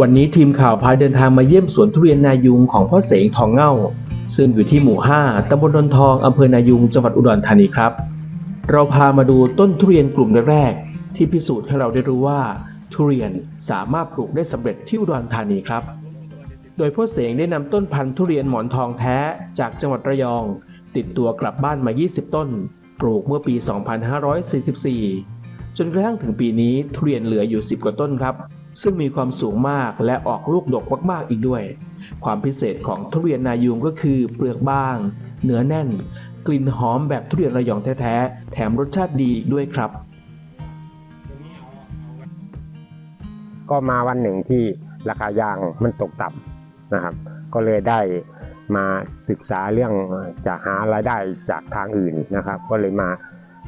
วันนี้ทีมข่าวพาเดินทางมาเยี่ยมสวนทุเรียนนายุงของพ่อเสงทองเง่า ซึ่งอยู่ที่หมู่ 5ตำบลนนทองอำเภอนายุงจังหวัดอุดรธานีครับ เราพามาดูต้นทุเรียนกลุ่มแรกๆที่พิสูจน์ให้เราได้รู้ว่า ทุเรียนสามารถปลูกได้สำเร็จที่อุดรธานีครับ โดยพ่อเสงได้นำต้นพันธุ์ทุเรียนหมอนทองแท้จากจังหวัดระยอง ติดตัวกลับบ้านมา 20 ต้น ปลูกเมื่อปี 2544 จนกระทั่งถึงปีนี้ทุเรียนเหลืออยู่ 10 กว่าต้นครับ ซึ่งมีความสูงมากและออกลูกดกมากๆอีกด้วย ความพิเศษของทุเรียนนายูงก็คือเปลือกบาง เนื้อแน่น กลิ่นหอมแบบทุเรียนระยองแท้ๆ แถมรสชาติดีอีกด้วยครับ ก็มาวันหนึ่งที่ราคายางมันตกต่ำนะครับ ก็เลยได้มาศึกษาเรื่องจะหารายได้จากทางอื่นนะครับ ก็เลยมา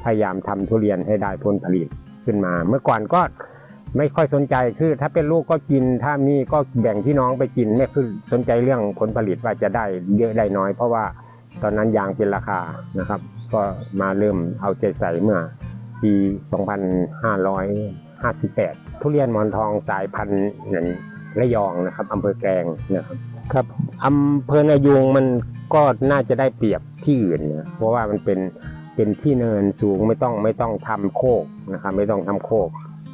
พยายามทำทุเรียนให้ได้ผลผลิตขึ้นมา เมื่อก่อนก็ ไม่ค่อยสนใจคือถ้าเป็นลูกก็กิน ถ้ามีก็แบ่งพี่น้องไปกินไม่คือสนใจเรื่องผลผลิตว่าจะได้เยอะได้น้อย เพราะว่าตอนนั้นยางเป็นราคานะครับ ก็มาเริ่มเอาใจใส่เมื่อปี 2558 ทุเรียนหมอนทองสายพันธุ์นั้นระยองนะครับอำเภอแกลงนะครับครับอำเภอนายูงมันก็น่าจะได้เปรียบที่อื่นนะเพราะว่ามันเป็นเป็นที่เนินสูงไม่ต้องไม่ต้องทำโคกนะครับไม่ต้องทำโคก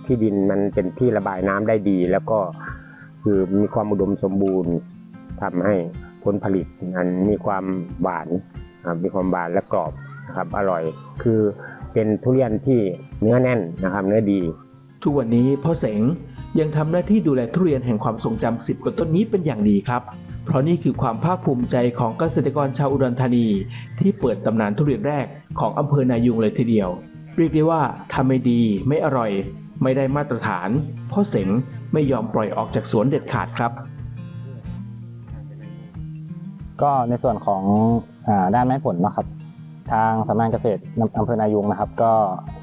ที่ดินมันเป็นที่ระบายน้ำได้ดี แล้วก็คือมีความอุดมสมบูรณ์ทำให้ผลผลิตนั้นมีความหวานมีความหวานและกรอบนะครับอร่อย คือเป็นทุเรียนที่เนื้อแน่นนะครับเนื้อดี ทุกวันนี้พ่อเสงยังทำหน้าที่ดูแลทุเรียนแห่งความทรงจำ10 กว่าต้นนี้เป็นอย่างดีครับ เพราะนี่คือความภาคภูมิใจของเกษตรกรชาวอุดรธานี ที่เปิดตำนานทุเรียนแรกของอำเภอนายุงเลยทีเดียว เรียกได้ว่าทำไม่ดีไม่อร่อย ไม่ได้มาตรฐาน พ่อเสงไม่ยอมปล่อยออกจากสวนเด็ดขาดครับ ก็ในส่วนของอาด้านไม้ผลนะครับ ทางสำนักงานเกษตรอำเภอนายุงนะครับ ก็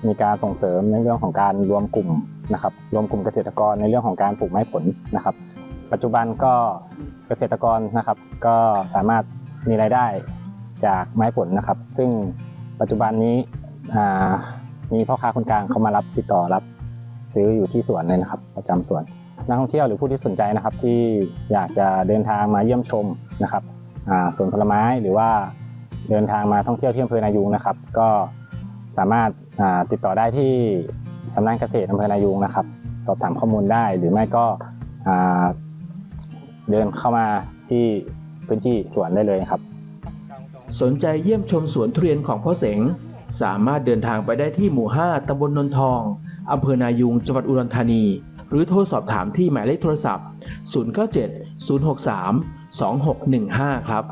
มีการส่งเสริมในเรื่องของการรวมกลุ่มนะครับรวมกลุ่มเกษตรกรในเรื่องของการปลูกไม้ผลนะครับ ปัจจุบันก็เกษตรกรนะครับ ก็สามารถมีรายได้จากไม้ผลนะครับ ซึ่งปัจจุบันนี้มีพ่อค้าคนกลางเขามารับติดต่อรับ ซื้ออยู่ที่สวนเลยนะครับ ประจำสวน นักท่องเที่ยวหรือผู้ที่สนใจนะครับ ที่อยากจะเดินทางมาเยี่ยมชมนะครับสวนผลไม้หรือว่าเดินทางมาท่องเที่ยวที่อำเภอนายูงนะครับ ก็สามารถาติดต่อได้ที่สำนักเกษตรอำเภอนายูงนะครับ สอบถามข้อมูลได้หรือไม่ก็เดินเข้ามาที่พื้นที่สวนได้เลยครับ สนใจเยี่ยมชมสวนทุเรียนของพ่อเสง สามารถเดินทางไปได้ที่หมู่ 5ตำบลนนทอง อำเภอนายุง จังหวัดอุดรธานี หรือโทรสอบถามที่หมายเลขโทรศัพท์ 097 063 2615 ครับ